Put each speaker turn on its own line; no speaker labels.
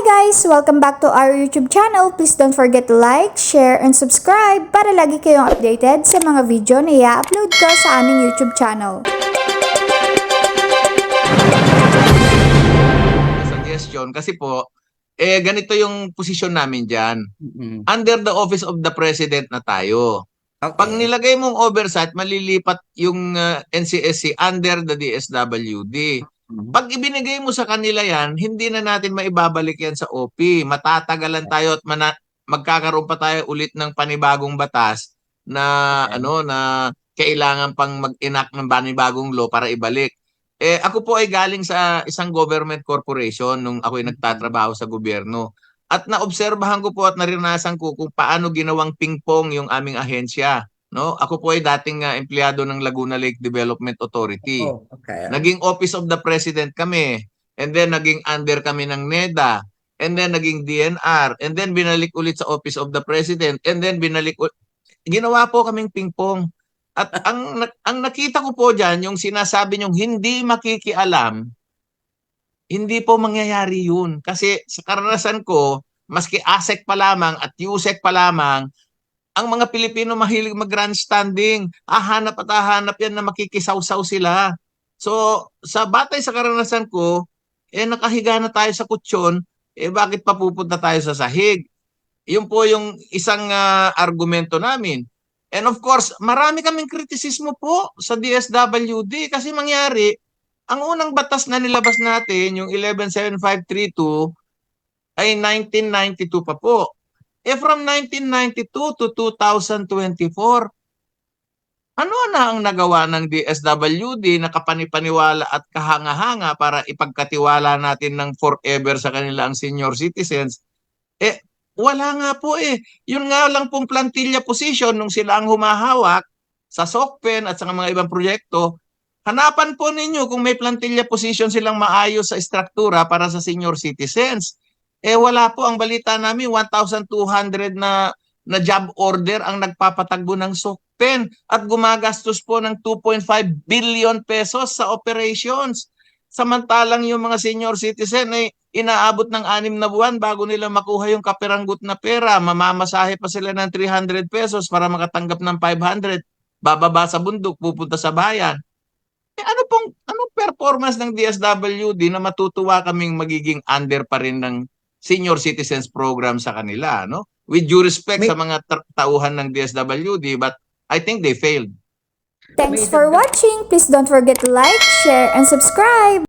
guys! Welcome back to our YouTube channel. Please don't forget to like, share, and subscribe para lagi kayong updated sa mga video na i-upload ko sa aming YouTube channel.
suggestion kasi po eh ganito yung posisyon namin diyan.
Mm.
Under the office of the president na tayo.
Okay.
Pag nilagay mong oversight, malilipat yung uh, NCSC under the DSWD.
Mhm.
Pag ibinigay mo sa kanila yan, hindi na natin maibabalik yan sa OP. Matatagalan tayo at mana- magkakaroon pa tayo ulit ng panibagong batas na
Okay.
ano na kailangan pang mag-enact ng panibagong law para ibalik. Eh ako po ay galing sa isang government corporation nung ako ay nagtatrabaho sa gobyerno. At naobserbahan ko po at naranasan ko kung paano ginawang pingpong yung aming ahensya. No? Ako po ay dating uh, empleyado ng Laguna Lake Development Authority.
Oh, okay.
Naging Office of the President kami. And then naging under kami ng NEDA. And then naging DNR. And then binalik ulit sa Office of the President. And then binalik ulit. Ginawa po kaming pingpong. At ang ang nakita ko po diyan yung sinasabi nyong hindi makikialam, hindi po mangyayari yun. Kasi sa karanasan ko, maski ASEC pa lamang at USEC pa lamang, ang mga Pilipino mahilig mag-grandstanding. Hahanap at hahanap yan na makikisaw-saw sila. So, sa batay sa karanasan ko, eh nakahiga na tayo sa kutsyon, eh bakit pa pupunta tayo sa sahig? Yun po yung isang ah, argumento namin. And of course, marami kaming kritisismo po sa DSWD kasi mangyari, ang unang batas na nilabas natin, yung 117532, ay 1992 pa po. Eh from 1992 to 2024, ano na ang nagawa ng DSWD na kapanipaniwala at kahanga-hanga para ipagkatiwala natin ng forever sa kanila ang senior citizens? Eh, wala nga po eh. Yun nga lang pong plantilla position nung sila ang humahawak sa SOCPEN at sa mga ibang proyekto. Hanapan po ninyo kung may plantilla position silang maayos sa istruktura para sa senior citizens. Eh wala po ang balita namin 1,200 na na job order ang nagpapatagbo ng SOCPEN at gumagastos po ng 2.5 billion pesos sa operations. Samantalang yung mga senior citizen ay inaabot ng anim na buwan bago nila makuha yung kaperanggut na pera. Mamamasahe pa sila ng 300 pesos para makatanggap ng 500. Bababa sa bundok, pupunta sa bayan. Eh, ano pong anong performance ng DSWD na matutuwa kaming magiging under pa rin ng senior citizens program sa kanila, no? With due respect
May-
sa mga ta- tauhan ng DSWD, but I think they failed.
Thanks for watching. Please don't forget to like, share, and subscribe.